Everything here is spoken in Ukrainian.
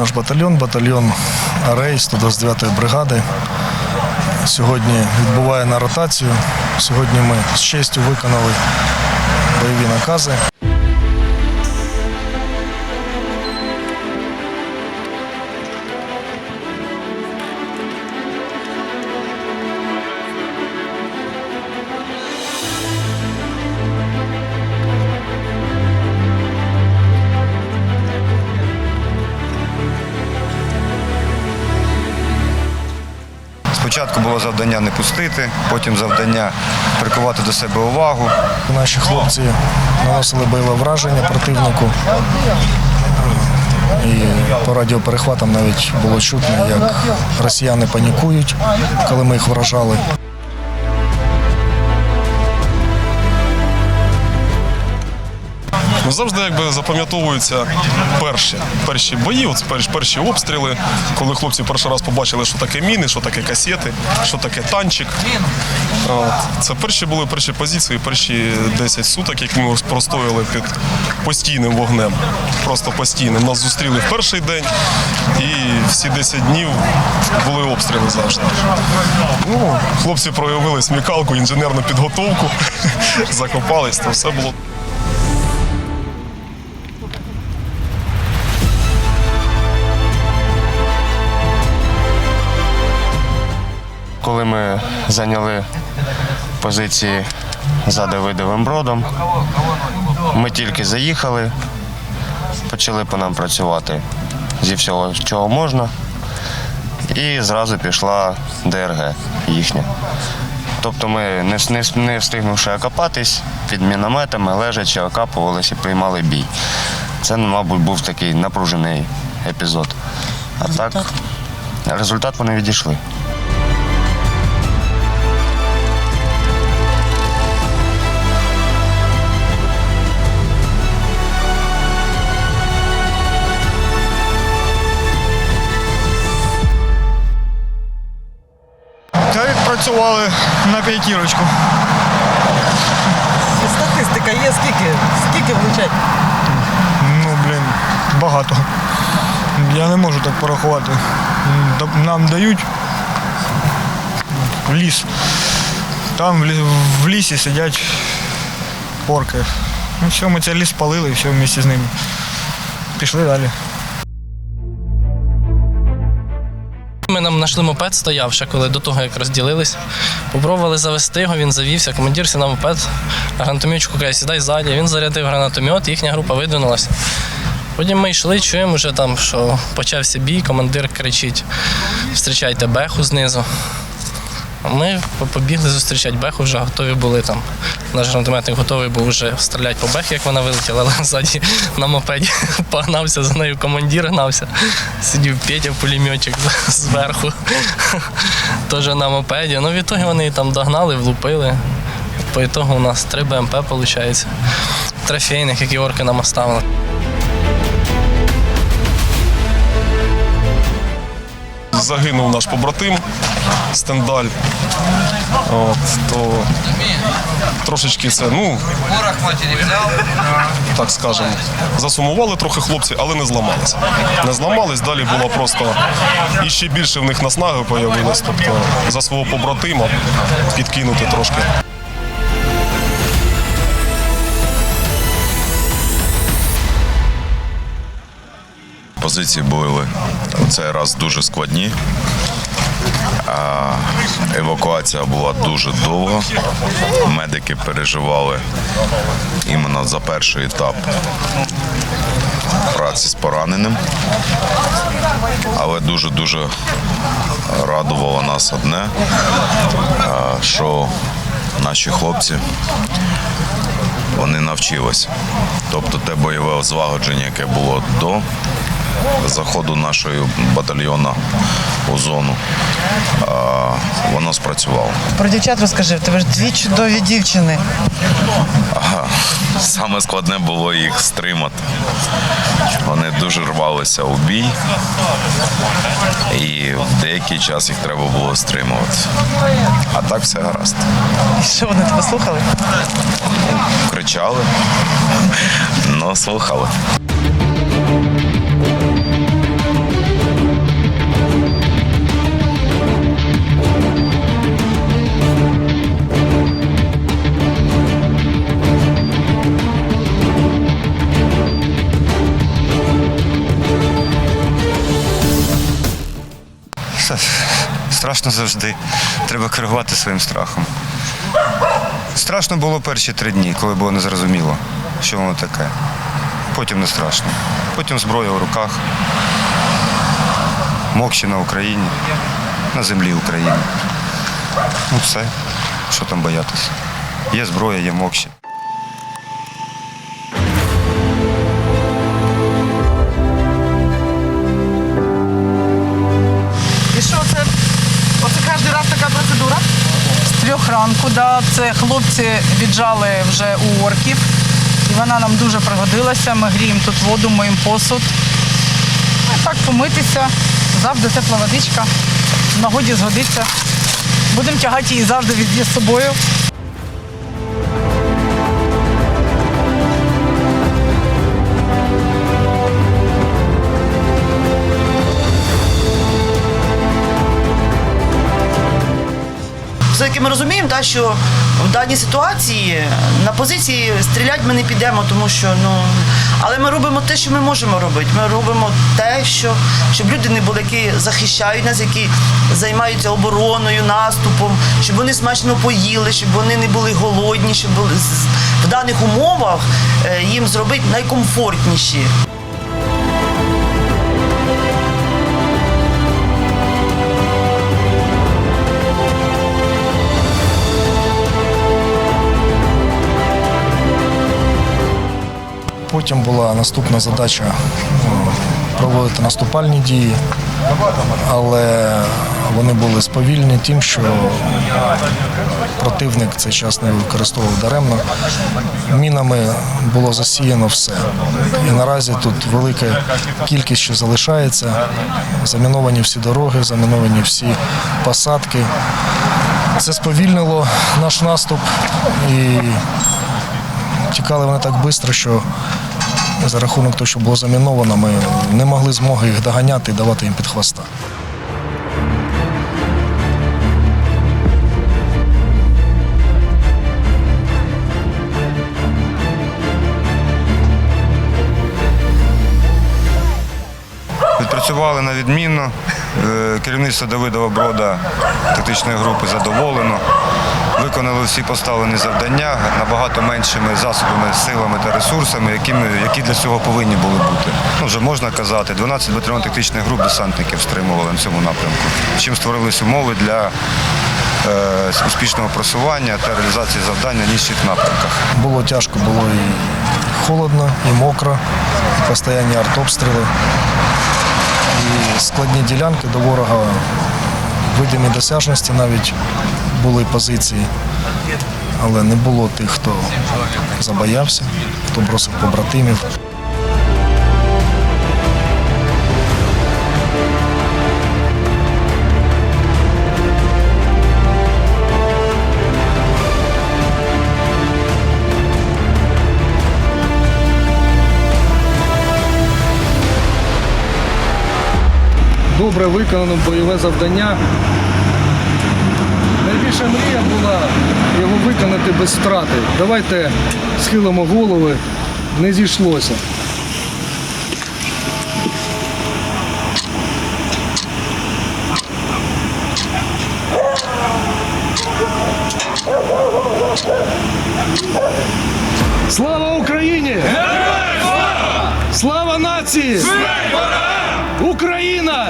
Наш батальйон, батальйон Арей 129-ї бригади. Сьогодні відбуває на ротацію. Сьогодні ми з честю виконали бойові накази. Спочатку було завдання не пустити, потім завдання прикувати до себе увагу. Наші хлопці наносили бойове враження противнику. І по радіоперехватам навіть було чутно, як росіяни панікують, коли ми їх вражали. Ну, завжди якби запам'ятовуються перші, перші бої, от перші, перші обстріли, коли хлопці перший раз побачили, що таке міни, що таке касети, що таке танчик. От. Це перші були перші позиції, перші 10 суток, які ми простояли під постійним вогнем. Просто постійним. Нас зустріли в перший день і всі 10 днів були обстріли завжди. Ну, хлопці проявили смікалку, інженерну підготовку, закопались, то все було. Коли ми зайняли позиції за Давидовим бродом, ми тільки заїхали, почали по нам працювати зі всього, чого можна, і зразу пішла ДРГ їхня. Тобто ми, не, не, не встигнувши окопатись, під мінометами лежачи, окапувалися і приймали бій. Це, мабуть, був такий напружений епізод. А так, результат вони відійшли. Та відпрацювали на п'ятірочку. Статистика є скільки? Скільки влучать? Ну, блін, багато. Я не можу так порахувати. Нам дають ліс. Там в в лісі сидять орки. Ну все, ми цей ліс спалили і все в місті з ними. Пішли далі. Ми нам знайшли мопед, стояв ще коли до того, як розділились. Попробували завести його, він завівся. Командир сів на мопед, гранатометчику каже, сідай ззаді. Він зарядив гранатомет, їхня група видвинулася. Потім ми йшли, чуємо вже там, що почався бій, командир кричить: зустрічайте беху знизу. Ми побігли зустрічати беху, вже готові були там. Наш гранатометник готовий був вже стріляти по бехі, як вона вилетіла, але ззаді на мопеді погнався за нею командир гнався. Сидів Петя пулеметчик зверху. Теж на мопеді. Ну, в ітогі вони її там догнали, влупили. По ітогу у нас три БМП, виходить. Трофейних, які орки нам оставили. Загинув наш побратим Стендаль. От, то трошечки це, ну, так скажемо, засумували трохи хлопці, але не зламалися. Не зламались, далі було просто і ще більше в них наснаги появилось. Тобто за свого побратима підкинути трошки. Позиції були цей раз дуже складні. Евакуація була дуже довга. Медики переживали іменно за перший етап праці з пораненим. Але дуже-дуже радувало нас одне, що наші хлопці вони навчилися. Тобто те бойове злагодження, яке було до заходу нашої батальйону у зону, воно спрацювало. Про дівчат розкажи, в тебе ж дві чудові дівчини. Ага. Саме складне було їх стримати. Вони дуже рвалися у бій, і в деякий час їх треба було стримувати. А так все гаразд. І що вони тебе слухали? Кричали, але слухали. Страшно завжди. Треба керувати своїм страхом. Страшно було перші три дні, коли було незрозуміло, що воно таке. Потім не страшно. Потім зброя в руках. Мокші на Україні, на землі України. Ну все, що там боятися. Є зброя, є мокші. Така процедура? З трьох ранку, да. Це хлопці віджали вже у орків. І вона нам дуже пригодилася. Ми гріємо тут воду, моїм посуд. Ну, так помитися. Завжди тепла водичка. В нагоді згодиться. Будемо тягати її завжди з собою. Ми розуміємо, та, що в даній ситуації на позиції стріляти ми не підемо, тому що ну. Але ми робимо те, що ми можемо робити. Ми робимо те, що щоб люди не були, які захищають нас, які займаються обороною, наступом, щоб вони смачно поїли, щоб вони не були голодні, щоб були в даних умовах е, їм зробити найкомфортніші. Потім була наступна задача е, проводити наступальні дії, але вони були сповільні тим, що противник цей час не використовував даремно. Мінами було засіяно все. І наразі тут велика кількість, що залишається. Заміновані всі дороги, заміновані всі посадки. Це сповільнило наш наступ і тікали вони так швидко, що за рахунок того, що було заміновано, ми не могли змоги їх доганяти і давати їм під хвоста. Відпрацювали на відмінно. Е, Керівництво Давидова Брода тактичної групи задоволено. Виконали всі поставлені завдання набагато меншими засобами, силами та ресурсами, які, ми- які для цього повинні були бути. Ну, вже можна казати, 12 батальйонно-тактичних груп десантників стримували на цьому напрямку, чим створились умови для е, успішного просування та реалізації завдань на інших напрямках. Було тяжко, було і холодно, і мокро, і постійні артобстріли. І складні ділянки до ворога, видимі досяжності навіть були позиції. Але не було тих, хто забоявся, хто бросив побратимів. добре виконано бойове завдання. Найбільша мрія була його виконати без втрати. Давайте схилимо голови, не зійшлося. Слава Україні! Слава нації! Україна!